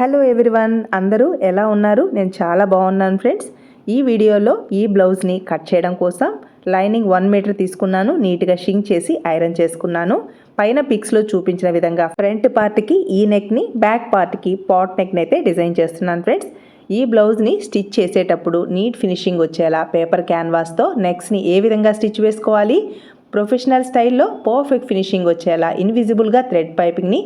Hello everyone అందరూ ఎలా ఉన్నారు? నేను చాలా బాగున్నాను ఫ్రెండ్స్. ఈ వీడియోలో ఈ బ్లౌజ్ని కట్ చేయడం కోసం లైనింగ్ వన్ మీటర్ తీసుకున్నాను నీట్గా షింక్ చేసి ఐరన్ చేసుకున్నాను. పైన పిక్స్లో చూపించిన విధంగా ఫ్రంట్ పార్ట్కి ఈ నెక్ని బ్యాక్ పార్ట్కి పాట్ నెక్ని అయితే డిజైన్ చేస్తున్నాను ఫ్రెండ్స్. ఈ బ్లౌజ్ని స్టిచ్ చేసేటప్పుడు నీట్ ఫినిషింగ్ వచ్చేలా పేపర్ క్యాన్వాస్తో నెక్స్ని ఏ విధంగా స్టిచ్ వేసుకోవాలి? ప్రొఫెషనల్ స్టైల్లో పర్ఫెక్ట్ ఫినిషింగ్ వచ్చేలా ఇన్విజిబుల్గా థ్రెడ్ పైపింగ్ని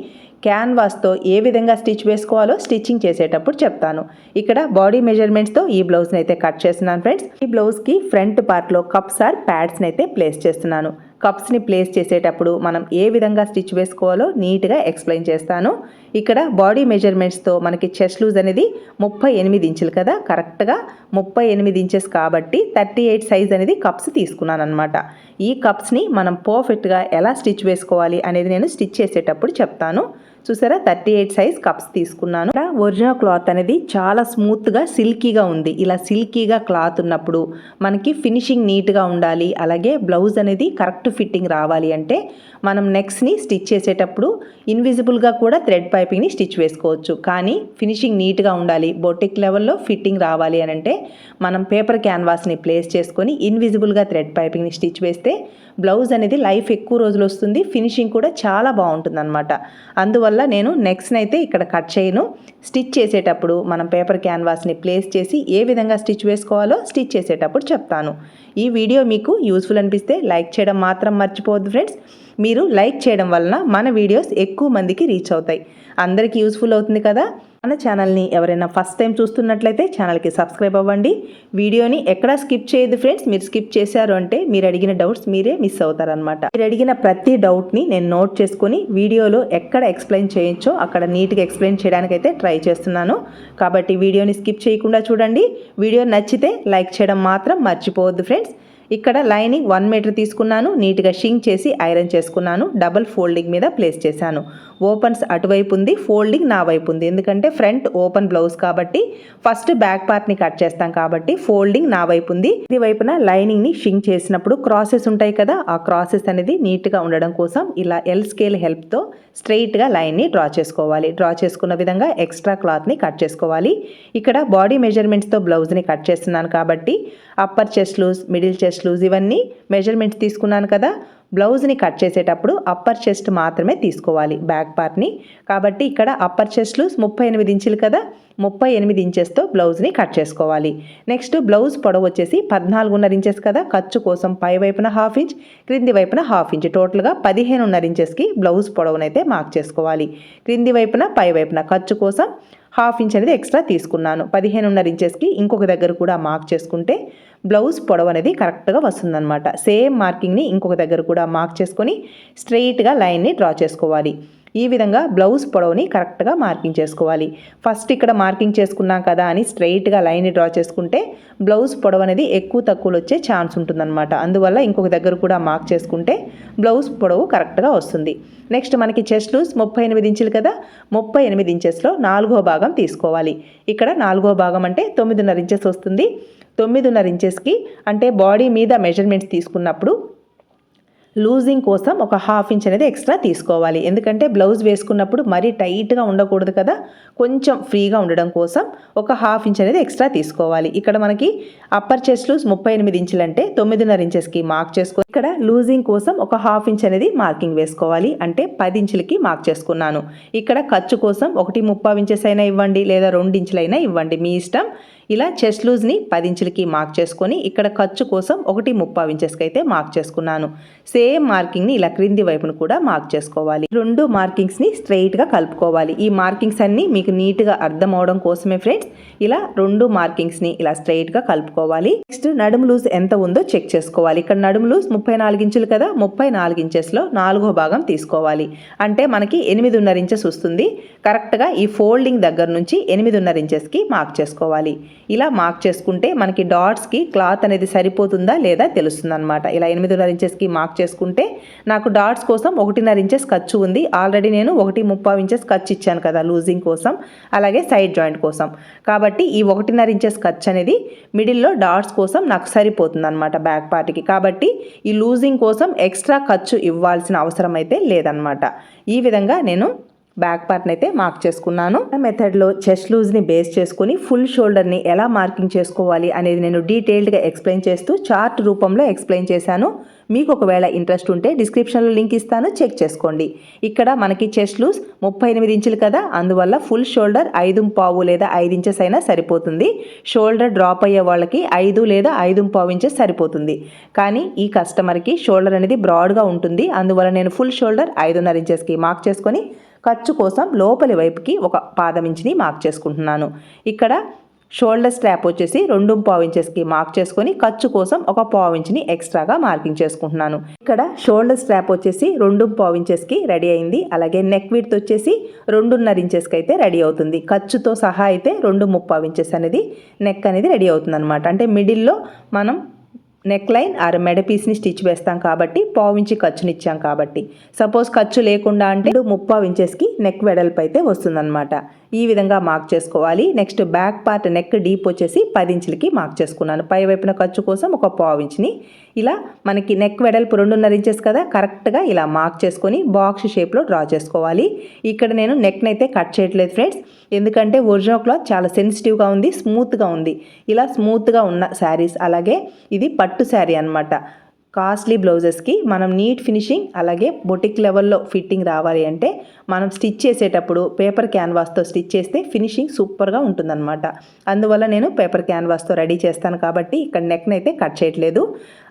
క్యాన్వాస్తో ఏ విధంగా స్టిచ్ వేసుకోవాలో స్టిచ్చింగ్ చేసేటప్పుడు చెప్తాను. ఇక్కడ బాడీ మెజర్మెంట్స్తో ఈ బ్లౌజ్ని అయితే కట్ చేస్తున్నాను ఫ్రెండ్స్. ఈ బ్లౌజ్కి ఫ్రంట్ పార్ట్లో కప్స్ ఆర్ ప్యాడ్స్ని అయితే ప్లేస్ చేస్తున్నాను. కప్స్ని ప్లేస్ చేసేటప్పుడు మనం ఏ విధంగా స్టిచ్ వేసుకోవాలో నీట్గా ఎక్స్ప్లెయిన్ చేస్తాను. ఇక్కడ బాడీ మెజర్మెంట్స్తో మనకి చెస్ట్ లూజ్ అనేది ముప్పై ఎనిమిది ఇంచులు కదా కరెక్ట్గా ముప్పై ఎనిమిది ఇంచెస్ కాబట్టి థర్టీ ఎయిట్ సైజ్ అనేది కప్స్ తీసుకున్నాను అనమాట ఈ కప్స్ని మనం పర్ఫెక్ట్గా ఎలా స్టిచ్ వేసుకోవాలి అనేది నేను స్టిచ్ చేసేటప్పుడు చెప్తాను. చూసారా? థర్టీ ఎయిట్ సైజ్ కప్స్ తీసుకున్నాను. ఒరిజినల్ క్లాత్ అనేది చాలా స్మూత్గా సిల్కీగా ఉంది. ఇలా సిల్కీగా క్లాత్ ఉన్నప్పుడు మనకి ఫినిషింగ్ నీట్గా ఉండాలి. అలాగే బ్లౌజ్ అనేది కరెక్ట్ ఫిట్టింగ్ రావాలి అంటే మనం నెక్స్ట్ని స్టిచ్ చేసేటప్పుడు ఇన్విజిబుల్గా కూడా థ్రెడ్ పైపింగ్ని స్టిచ్ వేసుకోవచ్చు. కానీ ఫినిషింగ్ నీట్గా ఉండాలి. బొటిక్ లెవెల్లో ఫిట్టింగ్ రావాలి అని అంటే మనం పేపర్ క్యాన్వాస్ని ప్లేస్ చేసుకొని ఇన్విజిబుల్గా థ్రెడ్ పైపింగ్ని స్టిచ్ వేస్తే బ్లౌజ్ అనేది లైఫ్ ఎక్కువ రోజులు వస్తుంది. ఫినిషింగ్ కూడా చాలా బాగుంటుంది అనమాట అందువల్ల నేను నెక్స్ట్ అయితే ఇక్కడ కట్ చేయను. స్టిచ్ చేసేటప్పుడు మనం పేపర్ క్యాన్వాస్ని ప్లేస్ చేసి ఏ విధంగా స్టిచ్ వేసుకోవాలో స్టిచ్ చేసేటప్పుడు చెప్తాను. ఈ వీడియో మీకు యూస్ఫుల్ అనిపిస్తే లైక్ చేయడం మాత్రం మర్చిపోవద్దు ఫ్రెండ్స్. మీరు లైక్ చేయడం వలన మన వీడియోస్ ఎక్కువ మందికి రీచ్ అవుతాయి. అందరికీ యూస్ఫుల్ అవుతుంది కదా? మన ఛానల్ని ఎవరైనా ఫస్ట్ టైం చూస్తున్నట్లయితే ఛానల్కి సబ్స్క్రైబ్ అవ్వండి. వీడియోని ఎక్కడా స్కిప్ చేయదు ఫ్రెండ్స్ మీరు స్కిప్ చేశారు అంటే మీరు అడిగిన డౌట్స్ మీరే మిస్ అవుతారనమాట మీరు అడిగిన ప్రతి డౌట్ని నేను నోట్ చేసుకుని వీడియోలో ఎక్కడ ఎక్స్ప్లెయిన్ చేయొచ్చో అక్కడ నీట్గా ఎక్స్ప్లెయిన్ చేయడానికైతే ట్రై చేస్తున్నాను. కాబట్టి వీడియోని స్కిప్ చేయకుండా చూడండి. వీడియో నచ్చితే లైక్ చేయడం మాత్రం మర్చిపోవద్దు ఫ్రెండ్స్ ఇక్కడ లైనింగ్ వన్ మీటర్ తీసుకున్నాను నీట్గా షింగ్ చేసి ఐరన్ చేసుకున్నాను డబల్ ఫోల్డింగ్ మీద ప్లేస్ చేశాను. ఓపెన్స్ అటువైపు ఉంది ఫోల్డింగ్ నా వైపు ఉంది. ఎందుకంటే ఫ్రంట్ ఓపెన్ బ్లౌజ్ కాబట్టి ఫస్ట్ బ్యాక్ పార్ట్ని కట్ చేస్తాం కాబట్టి ఫోల్డింగ్ నా వైపు ఉంది. ఇది వైపున లైనింగ్ని షింగ్ చేసినప్పుడు క్రాసెస్ ఉంటాయి కదా ఆ క్రాసెస్ అనేది నీట్గా ఉండడం కోసం ఇలా ఎల్ స్కేల్ హెల్ప్తో స్ట్రెయిట్గా లైన్ని డ్రా చేసుకోవాలి. డ్రా చేసుకున్న విధంగా ఎక్స్ట్రా క్లాత్ని కట్ చేసుకోవాలి. ఇక్కడ బాడీ మెజర్మెంట్స్తో బ్లౌజ్ని కట్ చేస్తున్నాను కాబట్టి upper chest loose middle chest loose ఇవన్నీ మెజర్మెంట్స్ తీసుకున్నాను కదా. బ్లౌజ్ని కట్ చేసేటప్పుడు అప్పర్ చెస్ట్ మాత్రమే తీసుకోవాలి బ్యాక్ పార్ట్ని. కాబట్టి ఇక్కడ అప్పర్ చెస్ట్ లూజ్ ముప్పై ఎనిమిది ఇంచులు కదా. ముప్పై ఎనిమిది ఇంచెస్తో బ్లౌజ్ని కట్ చేసుకోవాలి. నెక్స్ట్ బ్లౌజ్ పొడవు వచ్చేసి పద్నాలుగున్నర ఇంచెస్ కదా. ఖర్చు కోసం పై వైపున హాఫ్ ఇంచ్ క్రింది వైపున హాఫ్ ఇంచ్. టోటల్గా పదిహేనున్నర ఇంచెస్కి బ్లౌజ్ పొడవునైతే మార్క్ చేసుకోవాలి. క్రింది వైపున పై వైపున ఖర్చు కోసం హాఫ్ ఇంచ్ అనేది ఎక్స్ట్రా తీసుకున్నాను. పదిహేనున్నర ఇంచెస్కి ఇంకొక దగ్గర కూడా మార్క్ చేసుకుంటే బ్లౌజ్ పొడవు అనేది కరెక్ట్గా వస్తుందన్నమాట. సేమ్ మార్కింగ్ని ఇంకొక దగ్గర కూడా మార్క్ చేసుకొని స్ట్రెయిట్గా లైన్ని డ్రా చేసుకోవాలి. ఈ విధంగా బ్లౌజ్ పొడవుని కరెక్ట్గా మార్కింగ్ చేసుకోవాలి. ఫస్ట్ ఇక్కడ మార్కింగ్ చేసుకున్నాం కదా అని స్ట్రైట్గా లైన్ డ్రా చేసుకుంటే బ్లౌజ్ పొడవు అనేది ఎక్కువ తక్కువలు వచ్చే ఛాన్స్ ఉంటుందన్నమాట. అందువల్ల ఇంకొక దగ్గర కూడా మార్క్ చేసుకుంటే బ్లౌజ్ పొడవు కరెక్ట్గా వస్తుంది. నెక్స్ట్ మనకి చెస్ట్ లూజ్ ముప్పై ఎనిమిది ఇంచులు కదా ముప్పై ఎనిమిది ఇంచెస్లో నాలుగో భాగం తీసుకోవాలి. ఇక్కడ నాలుగో భాగం అంటే తొమ్మిదిన్నర ఇంచెస్ వస్తుంది. తొమ్మిదిన్నర ఇంచెస్కి అంటే బాడీ మీద మెజర్మెంట్స్ తీసుకున్నప్పుడు లూజింగ్ కోసం ఒక హాఫ్ ఇంచ్ అనేది ఎక్స్ట్రా తీసుకోవాలి. ఎందుకంటే బ్లౌజ్ వేసుకున్నప్పుడు మరీ టైట్గా ఉండకూడదు కదా. కొంచెం ఫ్రీగా ఉండడం కోసం ఒక హాఫ్ ఇంచ్ అనేది ఎక్స్ట్రా తీసుకోవాలి. ఇక్కడ మనకి అప్పర్ చెస్ట్ లూజ్ ముప్పై ఎనిమిది ఇంచులు అంటే తొమ్మిదిన్నర ఇంచెస్కి మార్క్ చేసుకో ఇక్కడ లూజింగ్ కోసం ఒక హాఫ్ ఇంచ్ అనేది మార్కింగ్ వేసుకోవాలి. అంటే పది ఇంచులకి మార్క్ చేసుకున్నాను. ఇక్కడ ఖర్చు కోసం ఒకటి ముప్పై ఇంచెస్ అయినా ఇవ్వండి లేదా రెండు ఇంచులైనా ఇవ్వండి. మీ ఇష్టం ఇలా చెస్ట్ లూజ్ని పది ఇంచులకి మార్క్ చేసుకొని ఇక్కడ ఖర్చు కోసం ఒకటి ముప్పై ఇంచెస్కి అయితే మార్క్ చేసుకున్నాను. సేమ్ మార్కింగ్ని ఇలా క్రింది వైపును కూడా మార్క్ చేసుకోవాలి. రెండు మార్కింగ్స్ని స్ట్రైట్గా కలుపుకోవాలి. ఈ మార్కింగ్స్ అన్నీ మీకు నీట్గా అర్థం అవడం కోసమే ఫ్రెండ్స్. ఇలా రెండు మార్కింగ్స్ని ఇలా స్ట్రైట్గా కలుపుకోవాలి. నెక్స్ట్ నడుము లూజ్ ఎంత ఉందో చెక్ చేసుకోవాలి. ఇక్కడ నడుము లూజ్ ముప్పై నాలుగు ఇంచులు కదా ముప్పై నాలుగు ఇంచెస్లో నాలుగో భాగం తీసుకోవాలి. అంటే మనకి ఎనిమిదిన్నర ఇంచెస్ వస్తుంది. కరెక్ట్గా ఈ ఫోల్డింగ్ దగ్గర నుంచి ఎనిమిదిన్నర ఇంచెస్కి మార్క్ చేసుకోవాలి. ఇలా మార్క్ చేసుకుంటే మనకి డాట్స్కి క్లాత్ అనేది సరిపోతుందా లేదా తెలుస్తుంది అనమాట ఇలా ఎనిమిదిన్నర ఇంచెస్కి మార్క్ చేసుకుంటే నాకు డాట్స్ కోసం ఒకటిన్నర ఇంచెస్ ఖర్చు ఉంది. ఆల్రెడీ నేను ఒకటి ముప్పై ఇంచెస్ ఖర్చు ఇచ్చాను కదా లూజింగ్ కోసం అలాగే సైడ్ జాయింట్ కోసం. కాబట్టి ఈ ఒకటిన్నర ఇంచెస్ ఖర్చు అనేది మిడిల్లో డాట్స్ కోసం నాకు సరిపోతుంది అనమాట బ్యాక్ పార్ట్కి కాబట్టి ఈ లూజింగ్ కోసం ఎక్స్ట్రా ఖర్చు ఇవ్వాల్సిన అవసరం అయితే లేదనమాట ఈ విధంగా నేను బ్యాక్ పార్ట్ని అయితే మార్క్ చేసుకున్నాను. మెథడ్లో చెస్ట్ లూజ్ని బేస్ చేసుకుని ఫుల్ షోల్డర్ని ఎలా మార్కింగ్ చేసుకోవాలి అనేది నేను డీటెయిల్డ్గా ఎక్స్ప్లెయిన్ చేస్తూ చార్ట్ రూపంలో ఎక్స్ప్లెయిన్ చేశాను. మీకు ఒకవేళ ఇంట్రెస్ట్ ఉంటే డిస్క్రిప్షన్లో లింక్ ఇస్తాను. చెక్ చేసుకోండి. ఇక్కడ మనకి చెస్ట్ లూజ్ ముప్పై ఎనిమిది ఇంచులు కదా? అందువల్ల ఫుల్ షోల్డర్ ఐదు పావు లేదా ఐదు ఇంచెస్ అయినా సరిపోతుంది. షోల్డర్ డ్రాప్ అయ్యే వాళ్ళకి ఐదు లేదా ఐదు పావు ఇంచెస్ సరిపోతుంది. కానీ ఈ కస్టమర్కి షోల్డర్ అనేది బ్రాడ్గా ఉంటుంది. అందువల్ల నేను ఫుల్ షోల్డర్ ఐదున్నర ఇంచెస్కి మార్క్ చేసుకొని ఖర్చు కోసం లోపలి వైపుకి ఒక పాదం ఇంచుని మార్క్ చేసుకుంటున్నాను. ఇక్కడ షోల్డర్ స్ట్రాప్ వచ్చేసి రెండు పావు ఇంచెస్కి మార్క్ చేసుకొని ఖర్చు కోసం ఒక పావు ఇంచ్ని ఎక్స్ట్రాగా మార్కింగ్ చేసుకుంటున్నాను. ఇక్కడ షోల్డర్ స్ట్రాప్ వచ్చేసి రెండు పావు ఇంచెస్కి రెడీ అయింది. అలాగే నెక్ విడ్త్ వచ్చేసి రెండున్నర ఇంచెస్కి అయితే రెడీ అవుతుంది. ఖర్చుతో సహా అయితే రెండు ముప్పావు ఇంచెస్ అనేది నెక్ అనేది రెడీ అవుతుంది అనమాట అంటే మిడిల్లో మనం నెక్ లైన్ ఆర్ మెడ పీస్ని స్టిచ్ వేస్తాం కాబట్టి పావు ఇంచి ఖర్చునిచ్చాం కాబట్టి. సపోజ్ ఖర్చు లేకుండా అంటే ముప్పావు ఇంచెస్కి నెక్ వెడల్పు అయితే వస్తుందన్నమాట. ఈ విధంగా మార్క్ చేసుకోవాలి. Next back part neck deep వచ్చేసి పది ఇంచులకి మార్క్ చేసుకున్నాను. పై వైపున ఖర్చు కోసం ఒక పావు ఇంచ్ని ఇలా మనకి నెక్ వెడల్పు రెండున్నర ఇంచెస్ కదా కరెక్ట్గా ఇలా మార్క్ చేసుకొని బాక్స్ షేప్లో డ్రా చేసుకోవాలి. ఇక్కడ నేను నెక్ని అయితే కట్ చేయట్లేదు ఫ్రెండ్స్ ఎందుకంటే ఒరిజినల్ క్లాత్ చాలా సెన్సిటివ్గా ఉంది స్మూత్గా ఉంది. ఇలా స్మూత్గా ఉన్న శారీస్ అలాగే ఇది పట్టు శారీ అనమాట కాస్ట్లీ బ్లౌజెస్కి మనం నీట్ ఫినిషింగ్ అలాగే బొటిక్ లెవెల్లో ఫిట్టింగ్ రావాలి అంటే మనం స్టిచ్ చేసేటప్పుడు పేపర్ క్యాన్వాస్తో స్టిచ్ చేస్తే ఫినిషింగ్ సూపర్గా ఉంటుందన్నమాట. అందువల్ల నేను పేపర్ క్యాన్వాస్తో రెడీ చేస్తాను కాబట్టి ఇక్కడ నెక్ని అయితే కట్ చేయట్లేదు.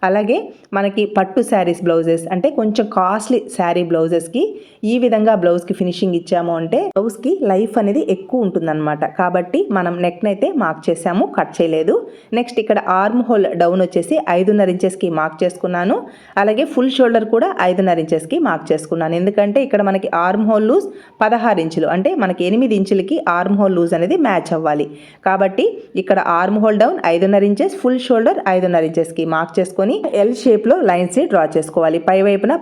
అలాగే మనకి పట్టు శారీస్ బ్లౌజెస్ అంటే కొంచెం కాస్ట్లీ శారీ బ్లౌజెస్కి ఈ విధంగా బ్లౌజ్కి ఫినిషింగ్ ఇచ్చాము అంటే బ్లౌజ్కి లైఫ్ అనేది ఎక్కువ ఉంటుందన్నమాట. కాబట్టి మనం నెక్ని అయితే మార్క్ చేసాము కట్ చేయలేదు. నెక్స్ట్ ఇక్కడ ఆర్మ్ హోల్ డౌన్ వచ్చేసి ఐదున్నర ఇంచెస్కి మార్క్ చేసుకున్నాను. అలాగే ఫుల్ షోల్డర్ కూడా ఐదున్నర ఇంచెస్కి మార్క్ చేసుకున్నాను. ఎందుకంటే ఇక్కడ మనకి ఆర్మ్ హోల్ లూజ్ పదహారు ఇంచులు అంటే మనకి ఎనిమిది ఇంచులకి ఆర్మ్ హోల్ లూజ్ అనేది మ్యాచ్ అవ్వాలి. కాబట్టి ఇక్కడ ఆర్మ్ హోల్ డౌన్ ఐదున్నర ఇంచెస్ ఫుల్ షోల్డర్ ఐదున్నర ఇంచెస్కి మార్క్ చేసుకొని ఎల్ షేప్లో లైన్స్ని డ్రా చేసుకోవాలి. పై వైపున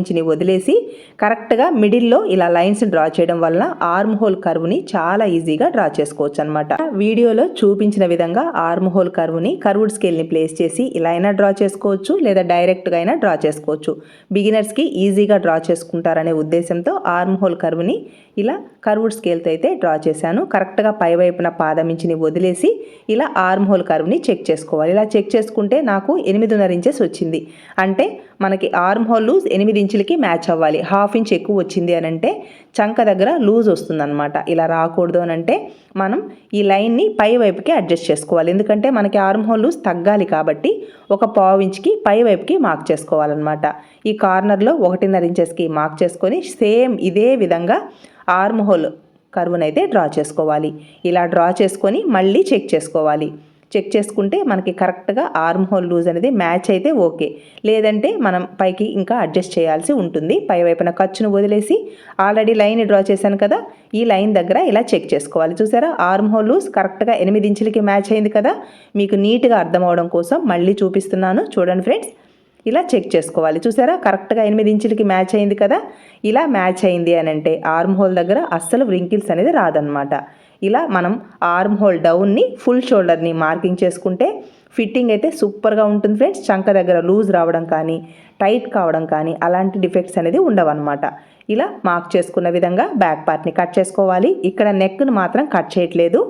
ఇంచుని వదిలేసి కరెక్ట్గా మిడిల్లో ఇలా లైన్స్ డ్రా చేయడం వలన ఆర్మ్ హోల్ కర్వ్ని చాలా ఈజీగా డ్రా చేసుకోవచ్చు అనమాట వీడియోలో చూపించిన విధంగా ఆర్మ్ హోల్ కర్వ్ని కర్వ్డ్ స్కేల్ని ప్లేస్ చేసి ఇలా అయినా డ్రా చేసుకోవచ్చు లేదా డైరెక్ట్గా అయినా డ్రా చేసుకోవచ్చు. బిగినర్స్కి ఈజీగా డ్రా చేసుకుంటారనే ఉద్దేశంతో ఆర్మ్ హోల్ కర్వ్ని ఇలా కర్వ్డ్ స్కేల్తో అయితే డ్రా చేశాను. కరెక్ట్గా పై వైపున పాదమించిని వదిలేసి ఇలా ఆర్మ్ హోల్ కర్వ్ని చెక్ చేసుకోవాలి. ఇలా చెక్ చేసుకుంటే నాకు ఎనిమిదిన్నర ఇంచెస్ వచ్చింది. అంటే మనకి ఆర్మ్ హోల్ లూజ్ ఎనిమిది ఇంచులకి మ్యాచ్ అవ్వాలి. హాఫ్ ఇంచ్ ఎక్కువ వచ్చింది అని అంటే చంక దగ్గర లూజ్ వస్తుందన్నమాట. ఇలా రాకూడదు అని అంటే మనం ఈ లైన్ని పై వైపుకి అడ్జస్ట్ చేసుకోవాలి. ఎందుకంటే మనకి ఆర్మ్ హోల్ లూజ్ తగ్గాలి కాబట్టి ఒక పావు ఇంచ్కి పై వైపుకి మార్క్ చేసుకోవాలన్నమాట. ఈ కార్నర్లో ఒకటిన్నర ఇంచెస్కి మార్క్ చేసుకొని సేమ్ ఇదే విధంగా ఆర్మ్ హోల్ కర్వ్నైతే డ్రా చేసుకోవాలి. ఇలా డ్రా చేసుకొని మళ్ళీ చెక్ చేసుకోవాలి. చెక్ చేసుకుంటే మనకి కరెక్ట్గా ఆర్మ్ హోల్ లూజ్ అనేది మ్యాచ్ అయితే ఓకే. లేదంటే మనం పైకి ఇంకా అడ్జస్ట్ చేయాల్సి ఉంటుంది. పై వైపున ఖర్చును వదిలేసి ఆల్రెడీ లైన్ డ్రా చేశాను కదా ఈ లైన్ దగ్గర ఇలా చెక్ చేసుకోవాలి. చూసారా? ఆర్మ్ హోల్ లూజ్ కరెక్ట్గా ఎనిమిది ఇంచులకి మ్యాచ్ అయింది కదా మీకు నీట్గా అర్థం అవడం కోసం మళ్ళీ చూపిస్తున్నాను. చూడండి ఫ్రెండ్స్ ఇలా చెక్ చేసుకోవాలి. చూసారా? కరెక్ట్గా ఎనిమిది ఇంచులకి మ్యాచ్ అయింది కదా ఇలా మ్యాచ్ అయింది అని అంటే ఆర్మ్ హోల్ దగ్గర అస్సలు వ్రింకిల్స్ అనేది రాదనమాట ఇలా మనం ఆర్మ్ హోల్ డౌన్ని ఫుల్ షోల్డర్ని మార్కింగ్ చేసుకుంటే ఫిట్టింగ్ అయితే సూపర్గా ఉంటుంది ఫ్రెండ్స్ చంక దగ్గర లూజ్ రావడం కానీ టైట్ కావడం కానీ అలాంటి డిఫెక్ట్స్ అనేది ఉండవన్నమాట. ఇలా మార్క్ చేసుకున్న విధంగా బ్యాక్ పార్ట్ని కట్ చేసుకోవాలి. ఇక్కడ నెక్ను మాత్రం కట్ చేయట్లేదు.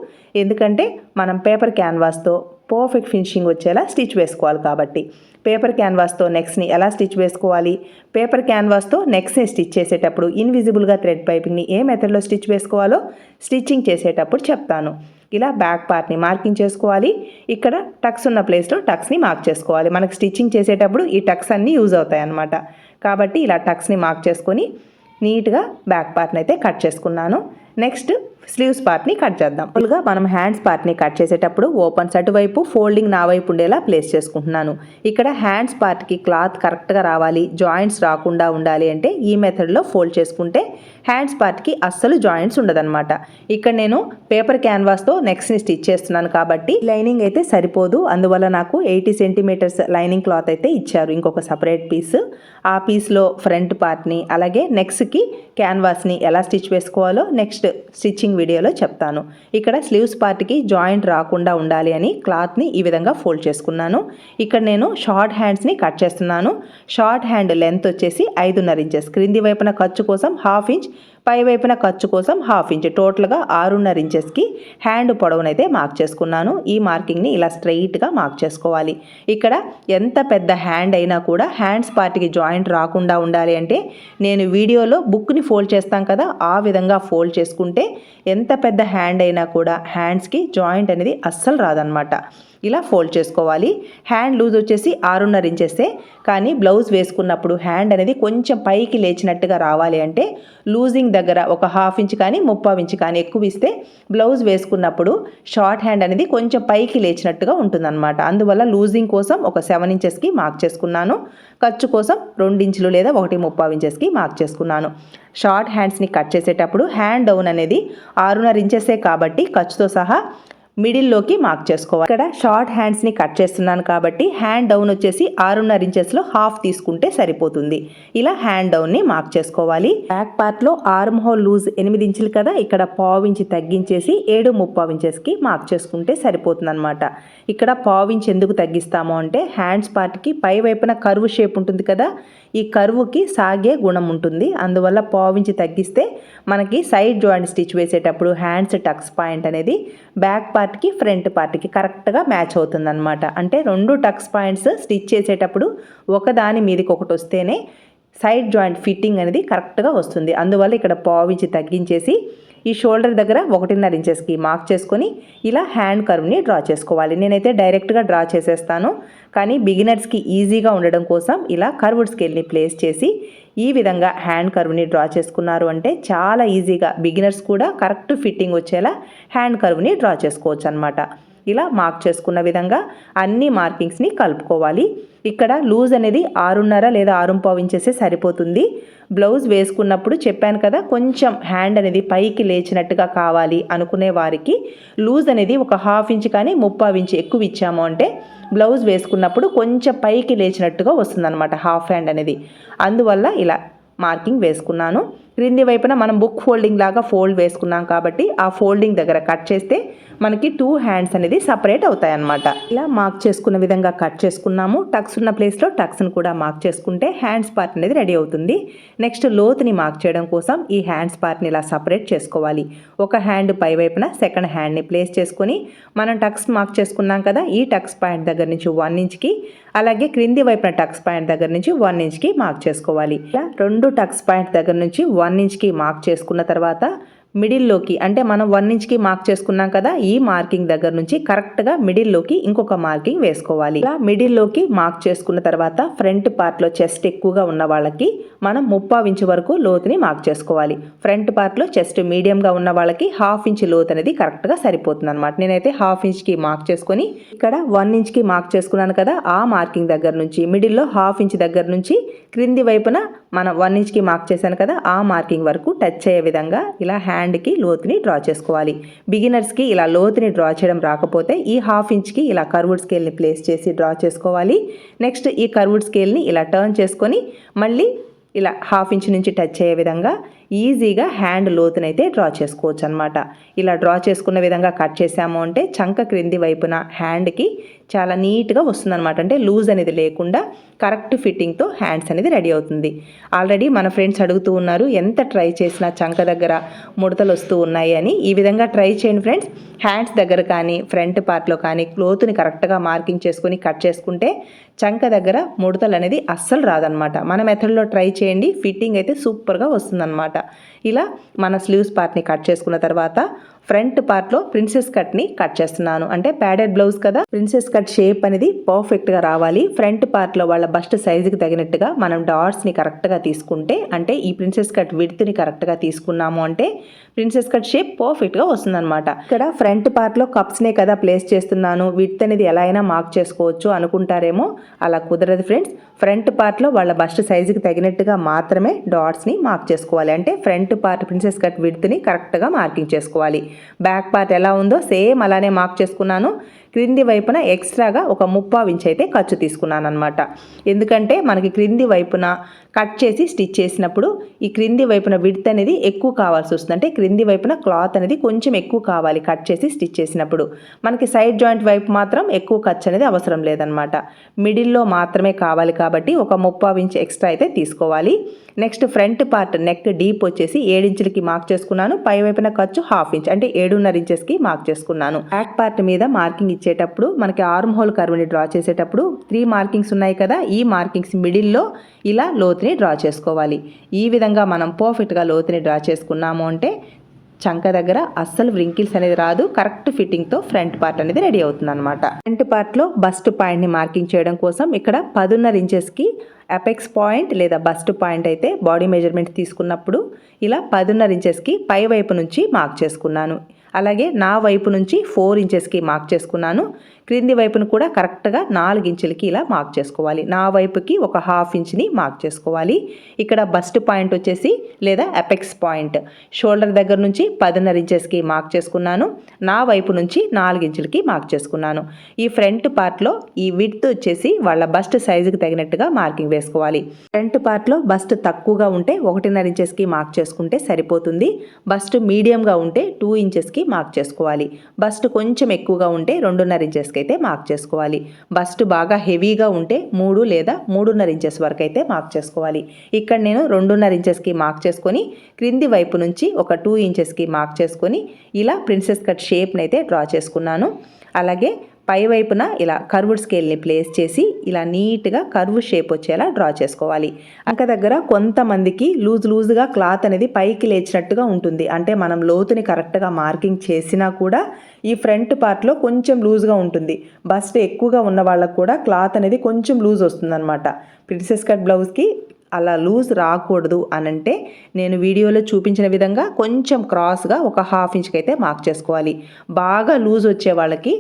ఎందుకంటే మనం పేపర్ క్యాన్వాస్తో పర్ఫెక్ట్ ఫినిషింగ్ వచ్చేలా స్టిచ్ వేసుకోవాలి కాబట్టి. పేపర్ క్యాన్వాస్తో నెక్స్ని ఎలా స్టిచ్ వేసుకోవాలి? పేపర్ క్యాన్వాస్తో నెక్స్ని స్టిచ్ చేసేటప్పుడు ఇన్విజిబుల్గా థ్రెడ్ పైపింగ్ని ఏ మెథడ్లో స్టిచ్ వేసుకోవాలో స్టిచ్చింగ్ చేసేటప్పుడు చెప్తాను. ఇలా బ్యాక్ పార్ట్ని మార్కింగ్ చేసుకోవాలి. ఇక్కడ టక్స్ ఉన్న ప్లేస్లో టక్స్ని మార్క్ చేసుకోవాలి. మనకు స్టిచ్చింగ్ చేసేటప్పుడు ఈ టక్స్ అన్నీ యూజ్ అవుతాయి అన్నమాట. కాబట్టి ఇలా టక్స్ని మార్క్ చేసుకొని నీట్గా బ్యాక్ పార్ట్ని అయితే కట్ చేసుకున్నాను. నెక్స్ట్ స్లీవ్స్ పార్ట్ని కట్ చేద్దాం. ఫుల్గా మనం హ్యాండ్స్ పార్ట్ని కట్ చేసేటప్పుడు ఓపెన్స్ అటువైపు ఫోల్డింగ్ నా వైపు ఉండేలా ప్లేస్ చేసుకుంటున్నాను. ఇక్కడ హ్యాండ్స్ పార్ట్కి క్లాత్ కరెక్ట్గా రావాలి జాయింట్స్ రాకుండా ఉండాలి అంటే ఈ మెథడ్లో ఫోల్డ్ చేసుకుంటే హ్యాండ్స్ పార్ట్కి అస్సలు జాయింట్స్ ఉండదన్నమాట. ఇక్కడ నేను పేపర్ క్యాన్వాస్తో నెక్స్ట్ని స్టిచ్ చేస్తున్నాను కాబట్టి లైనింగ్ అయితే సరిపోదు. అందువల్ల నాకు ఎయిటీ సెంటీమీటర్స్ లైనింగ్ క్లాత్ అయితే ఇచ్చారు ఇంకొక సపరేట్ పీస్. ఆ పీస్లో ఫ్రంట్ పార్ట్ని అలాగే నెక్స్ట్కి క్యాన్వాస్ని ఎలా స్టిచ్ వేసుకోవాలో నెక్స్ట్ స్టిచ్చింగ్ వీడియోలో చెప్తాను. ఇక్కడ స్లీవ్స్ పార్ట్కి జాయింట్ రాకుండా ఉండాలి అని క్లాత్ని ఈ విధంగా ఫోల్డ్ చేసుకున్నాను. ఇక్కడ నేను షార్ట్ హ్యాండ్స్ని కట్ చేస్తున్నాను. షార్ట్ హ్యాండ్ లెంత్ వచ్చేసి ఐదున్నర ఇంచెస్. క్రింది వైపున ఖర్చు కోసం హాఫ్ ఇంచ్ పై వైపున ఖర్చు కోసం హాఫ్ ఇంచ్ టోటల్గా ఆరున్నర ఇంచెస్కి హ్యాండ్ పొడవునైతే మార్క్ చేసుకున్నాను. ఈ మార్కింగ్ని ఇలా స్ట్రైట్గా మార్క్ చేసుకోవాలి. ఇక్కడ ఎంత పెద్ద హ్యాండ్ అయినా కూడా హ్యాండ్స్ పార్ట్కి జాయింట్ రాకుండా ఉండాలి అంటే నేను వీడియోలో బుక్ని ఫోల్డ్ చేస్తాం కదా ఆ విధంగా ఫోల్డ్ చేసుకుంటే ఎంత పెద్ద హ్యాండ్ అయినా కూడా హ్యాండ్స్కి జాయింట్ అనేది అస్సలు రాదనమాట ఇలా ఫోల్డ్ చేసుకోవాలి. హ్యాండ్ లూజ్ వచ్చేసి ఆరున్నర ఇంచెస్సే కానీ బ్లౌజ్ వేసుకున్నప్పుడు హ్యాండ్ అనేది కొంచెం పైకి లేచినట్టుగా రావాలి అంటే లూజింగ్ దగ్గర ఒక హాఫ్ ఇంచ్ కానీ ముప్పావు ఇంచ్ కానీ ఎక్కువ ఇస్తే బ్లౌజ్ వేసుకున్నప్పుడు షార్ట్ హ్యాండ్ అనేది కొంచెం పైకి లేచినట్టుగా ఉంటుందన్నమాట. అందువల్ల లూజింగ్ కోసం ఒక సెవెన్ ఇంచెస్కి మార్క్ చేసుకున్నాను. ఖర్చు కోసం రెండు ఇంచులు లేదా ఒకటి ముప్పావు ఇంచెస్కి మార్క్ చేసుకున్నాను. షార్ట్ హ్యాండ్స్ని కట్ చేసేటప్పుడు హ్యాండ్ డౌన్ అనేది ఆరున్నర ఇంచెసే కాబట్టి ఖర్చుతో సహా మిడిల్లోకి మార్క్ చేసుకోవాలి. ఇక్కడ షార్ట్ హ్యాండ్స్ని కట్ చేస్తున్నాను కాబట్టి హ్యాండ్ డౌన్ వచ్చేసి ఆరున్నర ఇంచెస్లో హాఫ్ తీసుకుంటే సరిపోతుంది. ఇలా హ్యాండ్ డౌన్ని మార్క్ చేసుకోవాలి. బ్యాక్ పార్ట్లో ఆర్మ్ హోల్ లూజ్ ఎనిమిది ఇంచులు కదా ఇక్కడ పావు ఇంచి తగ్గించేసి ఏడు ముప్పావు ఇంచెస్కి మార్క్ చేసుకుంటే సరిపోతుంది అనమాట ఇక్కడ పావు ఇంచ్ ఎందుకు తగ్గిస్తాము అంటే హ్యాండ్స్ పార్ట్కి పై వైపున కరువు షేప్ ఉంటుంది కదా ఈ కరువుకి సాగే గుణం ఉంటుంది. అందువల్ల పావించి తగ్గిస్తే మనకి సైడ్ జాయింట్ స్టిచ్ వేసేటప్పుడు హ్యాండ్స్ టక్స్ పాయింట్ అనేది బ్యాక్ పార్ట్కి ఫ్రంట్ పార్ట్కి కరెక్ట్గా మ్యాచ్ అవుతుందన్నమాట. అంటే రెండు టక్స్ పాయింట్స్ స్టిచ్ చేసేటప్పుడు ఒకదాని మీదకి ఒకటి వస్తేనే సైడ్ జాయింట్ ఫిట్టింగ్ అనేది కరెక్ట్గా వస్తుంది. అందువల్ల ఇక్కడ పావించి తగ్గించేసి ఈ షోల్డర్ దగ్గర ఒకటిన్నర ఇంచెస్కి మార్క్ చేసుకొని ఇలా హ్యాండ్ కర్వ్ని డ్రా చేసుకోవాలి. నేనైతే డైరెక్ట్గా డ్రా చేసేస్తాను. కానీ బిగినర్స్కి ఈజీగా ఉండడం కోసం ఇలా కర్వ్డ్ స్కేల్ని ప్లేస్ చేసి ఈ విధంగా హ్యాండ్ కర్వ్ని డ్రా చేసుకున్నారు అంటే చాలా ఈజీగా బిగినర్స్ కూడా కరెక్ట్ ఫిట్టింగ్ వచ్చేలా హ్యాండ్ కర్వ్ని డ్రా చేసుకోవచ్చు అనమాట ఇలా మార్క్ చేసుకున్న విధంగా అన్ని మార్కింగ్స్ని కలుపుకోవాలి. ఇక్కడ లూజ్ అనేది ఆరున్నర లేదా ఆరు పావు ఇంచెసే సరిపోతుంది. బ్లౌజ్ వేసుకున్నప్పుడు చెప్పాను కదా కొంచెం హ్యాండ్ అనేది పైకి లేచినట్టుగా కావాలి అనుకునే వారికి లూజ్ అనేది ఒక హాఫ్ ఇంచ్ కానీ ముప్పావు ఇంచ్ ఎక్కువ ఇచ్చాము అంటే బ్లౌజ్ వేసుకున్నప్పుడు కొంచెం పైకి లేచినట్టుగా వస్తుందన్నమాట హాఫ్ హ్యాండ్ అనేది. అందువల్ల ఇలా మార్కింగ్ వేసుకున్నాను. క్రింది వైపున మనం బుక్ ఫోల్డింగ్ లాగా ఫోల్డ్ వేసుకున్నాం కాబట్టి ఆ ఫోల్డింగ్ దగ్గర కట్ చేస్తే మనకి టూ హ్యాండ్స్ అనేది సపరేట్ అవుతాయి అన్నమాట ఇలా మార్క్ చేసుకున్న విధంగా కట్ చేసుకున్నాము. టక్స్ ఉన్న ప్లేస్లో టక్స్ని కూడా మార్క్ చేసుకుంటే హ్యాండ్స్ పార్ట్ అనేది రెడీ అవుతుంది. నెక్స్ట్ లోతుని మార్క్ చేయడం కోసం ఈ హ్యాండ్స్ పార్ట్ని ఇలా సపరేట్ చేసుకోవాలి. ఒక హ్యాండ్ పై వైపున సెకండ్ హ్యాండ్ని ప్లేస్ చేసుకొని మనం టక్స్ మార్క్ చేసుకున్నాం కదా ఈ టక్స్ పాయింట్ దగ్గర నుంచి వన్ ఇంచ్కి అలాగే క్రింది వైపున టక్స్ పాయింట్ దగ్గర నుంచి వన్ ఇంచ్కి మార్క్ చేసుకోవాలి. ఇలా రెండు టక్స్ పాయింట్ దగ్గర నుంచి వన్ వన్ ఇంచ్కి మార్క్ చేసుకున్న తర్వాత మిడిల్లోకి అంటే మనం వన్ ఇంచ్కి మార్క్ చేసుకున్నాం కదా ఈ మార్కింగ్ దగ్గర నుంచి కరెక్ట్గా మిడిల్లోకి ఇంకొక మార్కింగ్ వేసుకోవాలి. ఇలా మిడిల్లోకి మార్క్ చేసుకున్న తర్వాత ఫ్రంట్ పార్ట్లో చెస్ట్ ఎక్కువగా ఉన్న వాళ్ళకి మనం ముప్పావు ఇంచు వరకు లోతుని మార్క్ చేసుకోవాలి. ఫ్రంట్ పార్ట్లో చెస్ట్ మీడియంగా ఉన్న వాళ్ళకి హాఫ్ ఇంచ్ లోతు అనేది కరెక్ట్గా సరిపోతుంది అనమాట నేనైతే హాఫ్ ఇంచ్కి మార్క్ చేసుకొని ఇక్కడ వన్ ఇంచ్కి మార్క్ చేసుకున్నాను కదా ఆ మార్కింగ్ దగ్గర నుంచి మిడిల్లో హాఫ్ ఇంచ్ దగ్గర నుంచి క్రింది వైపున మనం వన్ ఇంచ్కి మార్క్ చేశాను కదా ఆ మార్కింగ్ వరకు టచ్ అయ్యే విధంగా ఇలా హ్యాండ్కి లోతుని డ్రా చేసుకోవాలి. బిగినర్స్కి ఇలా లోతుని డ్రా చేయడం రాకపోతే ఈ హాఫ్ ఇంచ్కి ఇలా కర్వుడ్ స్కేల్ని ప్లేస్ చేసి డ్రా చేసుకోవాలి. నెక్స్ట్ ఈ కర్వుడ్ స్కేల్ని ఇలా టర్న్ చేసుకొని మళ్ళీ ఇలా హాఫ్ ఇంచ్ నుంచి టచ్ అయ్యే విధంగా ఈజీగా హ్యాండ్ లోతునైతే డ్రా చేసుకోవచ్చు అనమాట ఇలా డ్రా చేసుకున్న విధంగా కట్ చేసాము అంటే చంక క్రింది వైపున హ్యాండ్కి చాలా నీట్గా వస్తుందన్నమాట. అంటే లూజ్ అనేది లేకుండా కరెక్ట్ ఫిట్టింగ్తో హ్యాండ్స్ అనేది రెడీ అవుతుంది. ఆల్రెడీ మన ఫ్రెండ్స్ అడుగుతూ ఉన్నారు ఎంత ట్రై చేసినా చంక దగ్గర ముడతలు వస్తూ ఉన్నాయి అని. ఈ విధంగా ట్రై చేయండి ఫ్రెండ్స్. హ్యాండ్స్ దగ్గర కానీ ఫ్రంట్ పార్ట్లో కానీ క్లోత్ని కరెక్ట్గా మార్కింగ్ చేసుకొని కట్ చేసుకుంటే చంక దగ్గర ముడతలు అనేది అస్సలు రాదనమాట మన మెథడ్లో ట్రై చేయండి. ఫిట్టింగ్ అయితే సూపర్గా వస్తుందన్నమాట. ఇలా మన స్లీవ్స్ పార్ట్ని కట్ చేసుకున్న తర్వాత ఫ్రంట్ పార్ట్లో ప్రిన్సెస్ కట్ని కట్ చేస్తున్నాను. అంటే ప్యాడెడ్ బ్లౌజ్ కదా? ప్రిన్సెస్ కట్ షేప్ అనేది పర్ఫెక్ట్గా రావాలి. ఫ్రంట్ పార్ట్లో వాళ్ళ బస్ట్ సైజుకి తగినట్టుగా మనం డాట్స్ని కరెక్ట్గా తీసుకుంటే అంటే ఈ ప్రిన్సెస్ కట్ విడ్త్ని కరెక్ట్గా తీసుకున్నాము అంటే ప్రిన్సెస్ కట్ షేప్ పర్ఫెక్ట్గా వస్తుందన్నమాట. ఇక్కడ ఫ్రంట్ పార్ట్లో కప్స్నే కదా ప్లేస్ చేస్తున్నాను. విడ్త్ అనేది ఎలా అయినా మార్క్ చేసుకోవచ్చు అనుకుంటారేమో? అలా కుదరదు ఫ్రెండ్స్. ఫ్రంట్ పార్ట్లో వాళ్ళ బస్ట్ సైజుకి తగినట్టుగా మాత్రమే డాట్స్ని మార్క్ చేసుకోవాలి. అంటే ఫ్రంట్ పార్ట్ ప్రిన్సెస్ కట్ విడ్త్ని కరెక్ట్గా మార్కింగ్ చేసుకోవాలి. బ్యాక్ పార్ట్ ఎలా ఉందో సేమ్ అలానే మార్క్ చేసుకున్నాను. క్రింది వైపున ఎక్స్ట్రాగా ఒక ముప్పావు ఇంచ్ అయితే ఖర్చు తీసుకున్నాను అనమాట ఎందుకంటే మనకి క్రింది వైపున కట్ చేసి స్టిచ్ చేసినప్పుడు ఈ క్రింది వైపున విడ్త్ అనేది ఎక్కువ కావాల్సి వస్తుంది. అంటే క్రింది వైపున క్లాత్ అనేది కొంచెం ఎక్కువ కావాలి కట్ చేసి స్టిచ్ చేసినప్పుడు. మనకి సైడ్ జాయింట్ వైపు మాత్రం ఎక్కువ ఖర్చు అనేది అవసరం లేదనమాట మిడిల్లో మాత్రమే కావాలి కాబట్టి ఒక ముప్పావు ఇంచ్ ఎక్స్ట్రా అయితే తీసుకోవాలి. Next front part neck deep వచ్చేసి ఏడించులకి మార్క్ చేసుకున్నాను. పై వైపున ఖర్చు హాఫ్ ఇంచ్ అంటే ఏడున్నర ఇంచెస్కి మార్క్ చేసుకున్నాను. బ్యాక్ పార్ట్ మీద మార్కింగ్ ఇచ్చేటప్పుడు మనకి ఆర్మ్ హోల్ కర్వ్ని డ్రా చేసేటప్పుడు త్రీ మార్కింగ్స్ ఉన్నాయి కదా ఈ మార్కింగ్స్ మిడిల్లో ఇలా లోతుని డ్రా చేసుకోవాలి. ఈ విధంగా మనం పర్ఫెక్ట్గా లోతుని డ్రా చేసుకున్నాము అంటే చంక దగ్గర అస్సలు వ్రింకిల్స్ అనేది రాదు. కరెక్ట్ ఫిట్టింగ్తో ఫ్రంట్ పార్ట్ అనేది రెడీ అవుతుంది అనమాట ఫ్రంట్ పార్ట్లో బస్ట్ పాయింట్ని మార్కింగ్ చేయడం కోసం ఇక్కడ పదున్నర ఇంచెస్కి అపెక్స్ పాయింట్ లేదా బస్ట్ పాయింట్ అయితే బాడీ మెజర్మెంట్ తీసుకున్నప్పుడు ఇలా పదున్నర ఇంచెస్కి పై వైపు నుంచి మార్క్ చేసుకున్నాను. అలాగే నా వైపు నుంచి ఫోర్ ఇంచెస్కి మార్క్ చేసుకున్నాను. క్రింది వైపును కూడా కరెక్ట్గా నాలుగు ఇంచులకి ఇలా మార్క్ చేసుకోవాలి. నా వైపుకి ఒక హాఫ్ ఇంచ్ని మార్క్ చేసుకోవాలి. ఇక్కడ బస్ట్ పాయింట్ వచ్చేసి లేదా అపెక్స్ పాయింట్ షోల్డర్ దగ్గర నుంచి పదిన్నర ఇంచెస్కి మార్క్ చేసుకున్నాను. నా వైపు నుంచి నాలుగు ఇంచులకి మార్క్ చేసుకున్నాను. ఈ ఫ్రంట్ పార్ట్లో ఈ విడ్త్ వచ్చేసి వాళ్ళ బస్ట్ సైజుకి తగినట్టుగా మార్కింగ్ వేసుకోవాలి. ఫ్రంట్ పార్ట్లో బస్ట్ తక్కువగా ఉంటే ఒకటిన్నర ఇంచెస్కి మార్క్ చేసుకుంటే సరిపోతుంది. బస్ట్ మీడియంగా ఉంటే టూ ఇంచెస్కి మార్క్ చేసుకోవాలి. బస్ట్ కొంచెం ఎక్కువగా ఉంటే రెండున్నర ఇంచెస్కి అయితే మార్క్ చేసుకోవాలి. బస్ట్ బాగా హెవీగా ఉంటే మూడు లేదా మూడున్నర ఇంచెస్ వరకు అయితే మార్క్ చేసుకోవాలి. ఇక్కడ నేను రెండున్నర ఇంచెస్కి మార్క్ చేసుకొని క్రింది వైపు నుంచి ఒక టూ ఇంచెస్కి మార్క్ చేసుకొని ఇలా ప్రిన్సెస్ కట్ షేప్ని అయితే డ్రా చేసుకున్నాను. అలాగే పై వైపున ఇలా కర్వ్డ్ స్కేల్ని ప్లేస్ చేసి ఇలా నీట్గా కర్వ్ షేప్ వచ్చేలా డ్రా చేసుకోవాలి. అంక దగ్గర కొంతమందికి లూజ్ లూజ్గా క్లాత్ అనేది పైకి లేచినట్టుగా ఉంటుంది. అంటే మనం లోతుని కరెక్ట్గా మార్కింగ్ చేసినా కూడా ఈ ఫ్రంట్ పార్ట్లో కొంచెం లూజ్గా ఉంటుంది. బస్ట్ ఎక్కువగా ఉన్న వాళ్ళకు కూడా క్లాత్ అనేది కొంచెం లూజ్ వస్తుందన్నమాట. ప్రిన్సెస్ కట్ బ్లౌజ్కి అలా లూజ్ రాకూడదు అనంటే నేను వీడియోలో చూపించిన విధంగా కొంచెం క్రాస్గా ఒక హాఫ్ ఇంచ్కి అయితే మార్క్ చేసుకోవాలి. బాగా లూజ్ వచ్చే వాళ్ళకి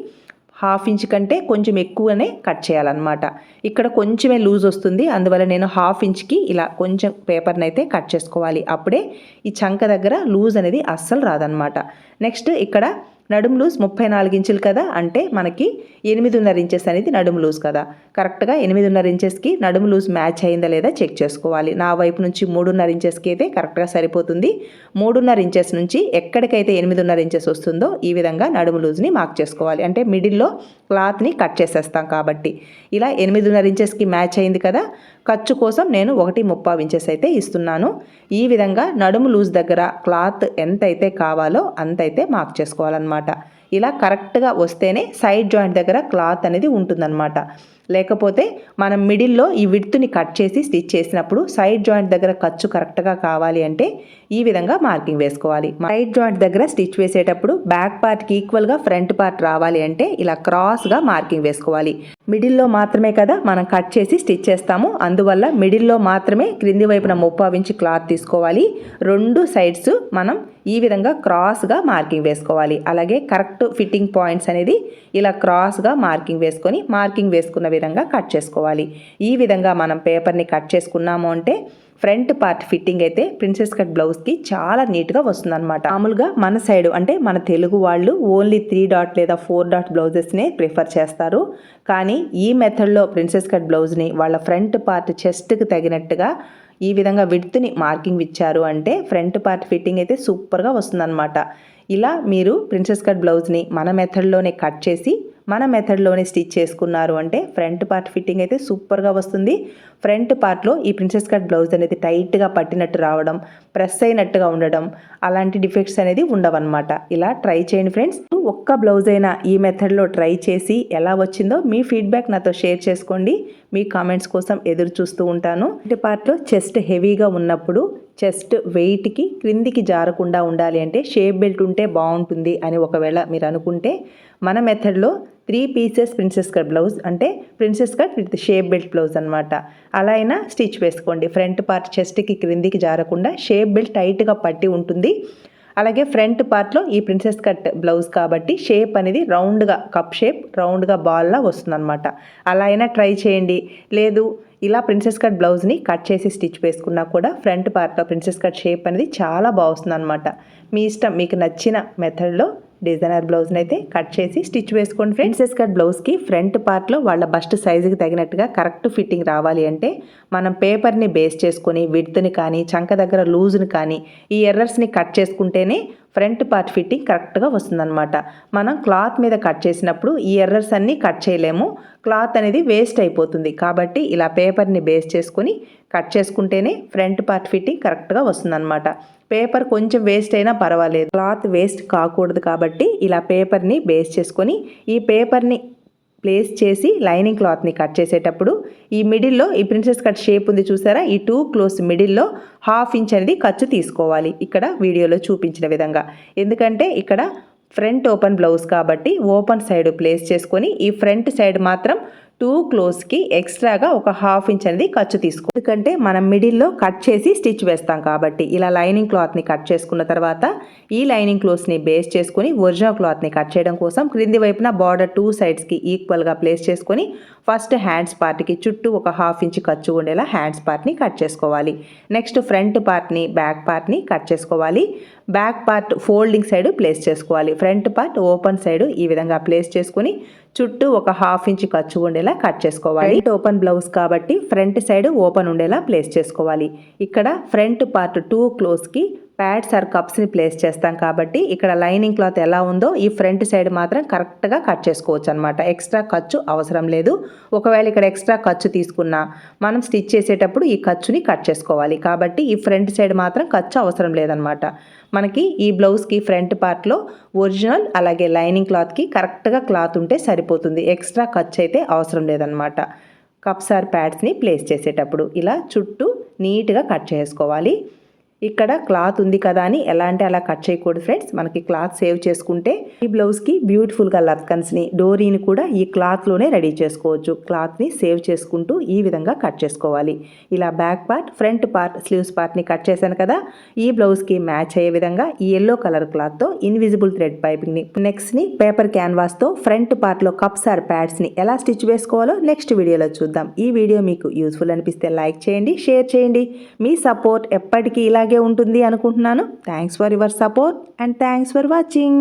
హాఫ్ ఇంచ్ కంటే కొంచెం ఎక్కువనే కట్ చేయాలన్నమాట. ఇక్కడ కొంచెమే లూజ్ వస్తుంది అందువల్ల నేను హాఫ్ ఇంచ్కి ఇలా కొంచెం పేపర్ని అయితే కట్ చేసుకోవాలి. అప్పుడే ఈ చంక దగ్గర లూజ్ అనేది అస్సలు రాదనమాట నెక్స్ట్ ఇక్కడ నడుము లూజ్ ముప్పై నాలుగు ఇంచులు కదా అంటే మనకి ఎనిమిదిన్నర ఇంచెస్ అనేది నడుము లూజ్ కదా. కరెక్ట్గా ఎనిమిదిన్నర ఇంచెస్కి నడుము లూజ్ మ్యాచ్ అయిందా లేదా చెక్ చేసుకోవాలి. నా వైపు నుంచి మూడున్నర ఇంచెస్కి అయితే కరెక్ట్గా సరిపోతుంది. మూడున్నర ఇంచెస్ నుంచి ఎక్కడికైతే ఎనిమిదిన్నర ఇంచెస్ వస్తుందో ఈ విధంగా నడుము లూజ్ని మార్క్ చేసుకోవాలి. అంటే మిడిల్లో క్లాత్ని కట్ చేసేస్తాం కాబట్టి. ఇలా ఎనిమిదిన్నర ఇంచెస్కి మ్యాచ్ అయింది కదా ఖర్చు కోసం నేను ఒకటి ముప్పై ఇంచెస్ అయితే ఇస్తున్నాను. ఈ విధంగా నడుము లూజ్ దగ్గర క్లాత్ ఎంత అయితే కావాలో అంత అయితే మార్క్ చేసుకోవాలన్నమాట. ఇలా కరెక్ట్గా వస్తేనే సైడ్ జాయింట్ దగ్గర క్లాత్ అనేది ఉంటుందన్నమాట. లేకపోతే మనం మిడిల్లో ఈ విడ్త్ని కట్ చేసి స్టిచ్ చేసినప్పుడు సైడ్ జాయింట్ దగ్గర ఖర్చు కరెక్ట్గా కావాలి అంటే ఈ విధంగా మార్కింగ్ వేసుకోవాలి. సైడ్ జాయింట్ దగ్గర స్టిచ్ వేసేటప్పుడు బ్యాక్ పార్ట్కి ఈక్వల్గా ఫ్రంట్ పార్ట్ రావాలి అంటే ఇలా క్రాస్గా మార్కింగ్ వేసుకోవాలి. మిడిల్లో మాత్రమే కదా మనం కట్ చేసి స్టిచ్ చేస్తాము. అందువల్ల మిడిల్లో మాత్రమే క్రింది వైపున ముప్పావు ఇంచి క్లాత్ తీసుకోవాలి. రెండు సైడ్స్ మనం ఈ విధంగా క్రాస్గా మార్కింగ్ వేసుకోవాలి. అలాగే కరెక్ట్ ఫిట్టింగ్ పాయింట్స్ అనేది ఇలా క్రాస్గా మార్కింగ్ వేసుకొని మార్కింగ్ వేసుకున్న విధంగా కట్ చేసుకోవాలి. ఈ విధంగా మనం పేపర్ని కట్ చేసుకున్నాము అంటే ఫ్రంట్ పార్ట్ ఫిట్టింగ్ అయితే ప్రిన్సెస్ కట్ బ్లౌజ్కి చాలా నీట్గా వస్తుందన్నమాట. మామూలుగా మన సైడ్ అంటే మన తెలుగు వాళ్ళు ఓన్లీ త్రీ డాట్ లేదా ఫోర్ డాట్ బ్లౌజెస్నే ప్రిఫర్ చేస్తారు. కానీ ఈ మెథడ్లో ప్రిన్సెస్ కట్ బ్లౌజ్ని వాళ్ళ ఫ్రంట్ పార్ట్ చెస్ట్కి తగినట్టుగా ఈ విధంగా విడ్త్ని మార్కింగ్ ఇచ్చారు అంటే ఫ్రంట్ పార్ట్ ఫిట్టింగ్ అయితే సూపర్గా వస్తుందన్నమాట. ఇలా మీరు ప్రిన్సెస్ కట్ బ్లౌజ్ని మన మెథడ్లోనే కట్ చేసి మన మెథడ్లోనే స్టిచ్ చేసుకున్నారు అంటే ఫ్రంట్ పార్ట్ ఫిట్టింగ్ అయితే సూపర్గా వస్తుంది. ఫ్రంట్ పార్ట్లో ఈ ప్రిన్సెస్ కట్ బ్లౌజ్ అనేది టైట్గా పట్టినట్టు రావడం ప్రెస్ అయినట్టుగా ఉండడం అలాంటి డిఫెక్ట్స్ అనేది ఉండవన్నమాట. ఇలా ట్రై చేయండి ఫ్రెండ్స్ ఒక్క బ్లౌజ్ అయినా ఈ మెథడ్లో ట్రై చేసి ఎలా వచ్చిందో మీ ఫీడ్బ్యాక్ నాతో షేర్ చేసుకోండి. మీ కామెంట్స్ కోసం ఎదురు చూస్తూ ఉంటాను. ఫ్రంట్ పార్ట్లో చెస్ట్ హెవీగా ఉన్నప్పుడు చెస్ట్ వెయిట్కి క్రిందికి జారకుండా ఉండాలి అంటే షేప్ బెల్ట్ ఉంటే బాగుంటుంది అని ఒకవేళ మీరు అనుకుంటే మన మెథడ్లో three pieces princess cut blouse అంటే princess cut with shape belt blouse అనమాట అలా అయినా స్టిచ్ వేసుకోండి. ఫ్రంట్ పార్ట్ చెస్ట్కి క్రిందికి జారకుండా షేప్ బెల్ట్ టైట్గా పట్టి ఉంటుంది. అలాగే ఫ్రంట్ పార్ట్లో ఈ ప్రిన్సెస్ కట్ బ్లౌజ్ కాబట్టి షేప్ అనేది రౌండ్గా కప్ షేప్ రౌండ్గా బాల్లా వస్తుందన్నమాట. అలా అయినా ట్రై చేయండి. లేదు ఇలా ప్రిన్సెస్ కట్ బ్లౌజ్ని కట్ చేసి స్టిచ్ వేసుకున్నా కూడా ఫ్రంట్ పార్ట్లో ప్రిన్సెస్ కట్ షేప్ అనేది చాలా బాగుస్తుంది అనమాట మీ ఇష్టం మీకు నచ్చిన మెథడ్లో డిజైనర్ బ్లౌజ్ని అయితే కట్ చేసి స్టిచ్ వేసుకోండి ఫ్రెండ్స్. కట్ బ్లౌజ్కి ఫ్రంట్ పార్ట్లో వాళ్ళ బస్ట్ సైజుకి తగినట్టుగా కరెక్ట్ ఫిట్టింగ్ రావాలి అంటే మనం పేపర్ని బేస్ చేసుకొని విడ్త్ని కానీ చంక దగ్గర లూజ్ని కానీ ఈ ఎర్రర్స్ని కట్ చేసుకుంటేనే ఫ్రంట్ పార్ట్ ఫిట్టింగ్ కరెక్ట్గా వస్తుందన్నమాట. మనం క్లాత్ మీద కట్ చేసినప్పుడు ఈ ఎర్రర్స్ అన్నీ కట్ చేయలేము. క్లాత్ అనేది వేస్ట్ అయిపోతుంది. కాబట్టి ఇలా పేపర్ని బేస్ చేసుకొని కట్ చేసుకుంటేనే ఫ్రంట్ పార్ట్ ఫిట్టింగ్ కరెక్ట్గా వస్తుందన్నమాట. పేపర్ కొంచెం వేస్ట్ అయినా పర్వాలేదు. క్లాత్ వేస్ట్ కాకూడదు కాబట్టి ఇలా పేపర్ని బేస్ చేసుకొని ఈ పేపర్ని ప్లేస్ చేసి లైనింగ్ క్లాత్ని కట్ చేసేటప్పుడు ఈ మిడిల్లో ఈ ప్రిన్సెస్ కట్ షేప్ ఉంది చూసారా? ఈ టూ క్లోజ్ మిడిల్లో హాఫ్ ఇంచ్ అనేది ఖర్చు తీసుకోవాలి. ఇక్కడ వీడియోలో చూపించిన విధంగా. ఎందుకంటే ఇక్కడ ఫ్రంట్ ఓపెన్ బ్లౌజ్ కాబట్టి ఓపెన్ సైడ్ ప్లేస్ చేసుకొని ఈ ఫ్రంట్ సైడ్ మాత్రం టూ క్లోజ్కి ఎక్స్ట్రాగా ఒక హాఫ్ ఇంచ్ అనేది ఖర్చు తీసుకో ఎందుకంటే మనం మిడిల్లో కట్ చేసి స్టిచ్ వేస్తాం కాబట్టి. ఇలా లైనింగ్ క్లాత్ని కట్ చేసుకున్న తర్వాత ఈ లైనింగ్ క్లోత్స్ని బేస్ చేసుకొని ఒరిజినల్ క్లాత్ని కట్ చేయడం కోసం క్రింది వైపున బార్డర్ టూ సైడ్స్కి ఈక్వల్గా ప్లేస్ చేసుకొని ఫస్ట్ హ్యాండ్స్ పార్ట్కి చుట్టూ ఒక హాఫ్ ఇంచ్ ఖర్చు ఉండేలా హ్యాండ్స్ పార్ట్ని కట్ చేసుకోవాలి. నెక్స్ట్ ఫ్రంట్ పార్ట్ని బ్యాక్ పార్ట్ని కట్ చేసుకోవాలి. Back part folding side place చేసుకోవాలి. ఫ్రంట్ పార్ట్ ఓపెన్ సైడ్ ఈ విధంగా ప్లేస్ చేసుకొని చుట్టూ ఒక హాఫ్ ఇంచ్ ఖర్చు ఉండేలా కట్ చేసుకోవాలి. ఓపెన్ బ్లౌజ్ కాబట్టి ఫ్రంట్ సైడ్ ఓపెన్ ఉండేలా ప్లేస్ చేసుకోవాలి. ఇక్కడ ఫ్రంట్ పార్ట్ టూ క్లోజ్కి ప్యాడ్స్ ఆర్ కప్స్ని ప్లేస్ చేస్తాం కాబట్టి ఇక్కడ లైనింగ్ క్లాత్ ఎలా ఉందో ఈ ఫ్రంట్ సైడ్ మాత్రం కరెక్ట్గా కట్ చేసుకోవచ్చు అనమాట ఎక్స్ట్రా ఖర్చు అవసరం లేదు. ఒకవేళ ఇక్కడ ఎక్స్ట్రా ఖర్చు తీసుకున్నా మనం స్టిచ్ చేసేటప్పుడు ఈ ఖర్చుని కట్ చేసుకోవాలి. కాబట్టి ఈ ఫ్రంట్ సైడ్ మాత్రం ఖర్చు అవసరం లేదనమాట మనకి ఈ బ్లౌజ్కి ఫ్రంట్ పార్ట్లో ఒరిజినల్ అలాగే లైనింగ్ క్లాత్కి కరెక్ట్గా క్లాత్ ఉంటే సరిపోతుంది. ఎక్స్ట్రా ఖర్చు అయితే అవసరం లేదనమాట కప్స్ ఆర్ ప్యాడ్స్ని ప్లేస్ చేసేటప్పుడు ఇలా చుట్టూ నీట్గా కట్ చేసుకోవాలి. ఇక్కడ క్లాత్ ఉంది కదా అని. ఎలా అంటే అలా కట్ చేయకూడదు ఫ్రెండ్స్. మనకి క్లాత్ సేవ్ చేసుకుంటే ఈ బ్లౌజ్కి బ్యూటిఫుల్గా లత్కన్స్ని డోరీని కూడా ఈ క్లాత్లోనే రెడీ చేసుకోవచ్చు. క్లాత్ని సేవ్ చేసుకుంటూ ఈ విధంగా కట్ చేసుకోవాలి. ఇలా back part front part sleeves పార్ట్ని కట్ చేశాను కదా. ఈ బ్లౌజ్కి మ్యాచ్ అయ్యే విధంగా ఈ ఎల్లో కలర్ క్లాత్తో ఇన్విజిబుల్ థ్రెడ్ పైపింగ్ని నెక్స్ట్ని పేపర్ క్యాన్వాస్తో ఫ్రంట్ పార్ట్లో కప్స్ ఆర్ ప్యాడ్స్ని ఎలా స్టిచ్ వేసుకోవాలో నెక్స్ట్ వీడియోలో చూద్దాం. ఈ వీడియో మీకు యూస్ఫుల్ అనిపిస్తే లైక్ చేయండి షేర్ చేయండి. మీ సపోర్ట్ ఎప్పటికీ ఇలా ఇలాగే ఉంటుంది అనుకుంటున్నాను. Thanks for your support and thanks for watching